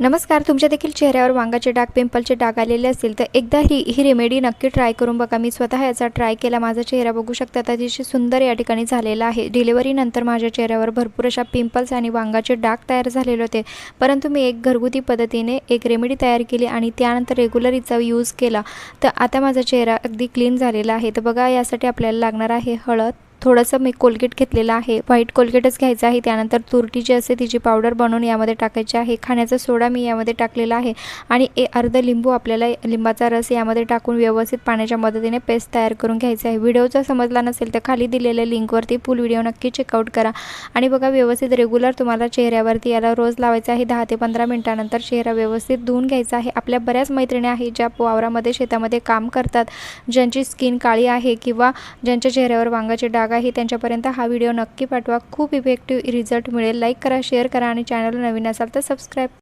नमस्कार तुमच्या देखील चेहऱ्यावर वांगाचे डाग पिंपलचे डाग आलेले असतील तर एकदा ही ही रेमेडी नक्की ट्राय करून बघा. मी स्वतः याचा ट्राय केला. माझा चेहरा बघू शकता. तर अतिशय सुंदर या ठिकाणी झालेला आहे. डिलिव्हरीनंतर माझ्या चेहऱ्यावर भरपूर अशा पिंपल्स आणि वांगाचे डाग तयार झालेले होते. परंतु मी एक घरगुती पद्धतीने एक रेमेडी तयार केली आणि त्यानंतर रेग्युलर हिचा यूज केला. तर आता माझा चेहरा अगदी क्लीन झालेला आहे. तर बघा यासाठी आपल्याला लागणार आहे हळद. थोडंसं मी कोलगेट घेतलेलं आहे. व्हाईट कोलगेटच घ्यायचं आहे. त्यानंतर तुरटी जी असते तिची पावडर बनवून यामध्ये टाकायची आहे. खाण्याचा सोडा मी यामध्ये टाकलेला आहे. आणि ए अर्ध लिंबू आपल्याला लिंबाचा रस यामध्ये टाकून व्यवस्थित पाण्याच्या मदतीने पेस्ट तयार करून घ्यायचं आहे. व्हिडिओ जर समजला नसेल तर खाली दिलेल्या लिंकवरती फुल व्हिडिओ नक्की चेकआउट करा. आणि बघा व्यवस्थित रेग्युलर तुम्हाला चेहऱ्यावरती याला रोज लावायचं आहे. दहा ते पंधरा मिनटानंतर चेहरा व्यवस्थित धुवून घ्यायचा आहे. आपल्या बऱ्याच मैत्रिणी आहेत ज्या वावरामध्ये शेतामध्ये काम करतात. ज्यांची स्किन काळी आहे किंवा ज्यांच्या चेहऱ्यावर वांगाचे डाग जागाही त्यांच्यापर्यंत हा व्हिडिओ नक्की पाठवा. खूप इफेक्टिव्ह रिझल्ट मिळेल. लाईक करा शेअर करा आणि चॅनल नवीन असाल तर सबस्क्राईब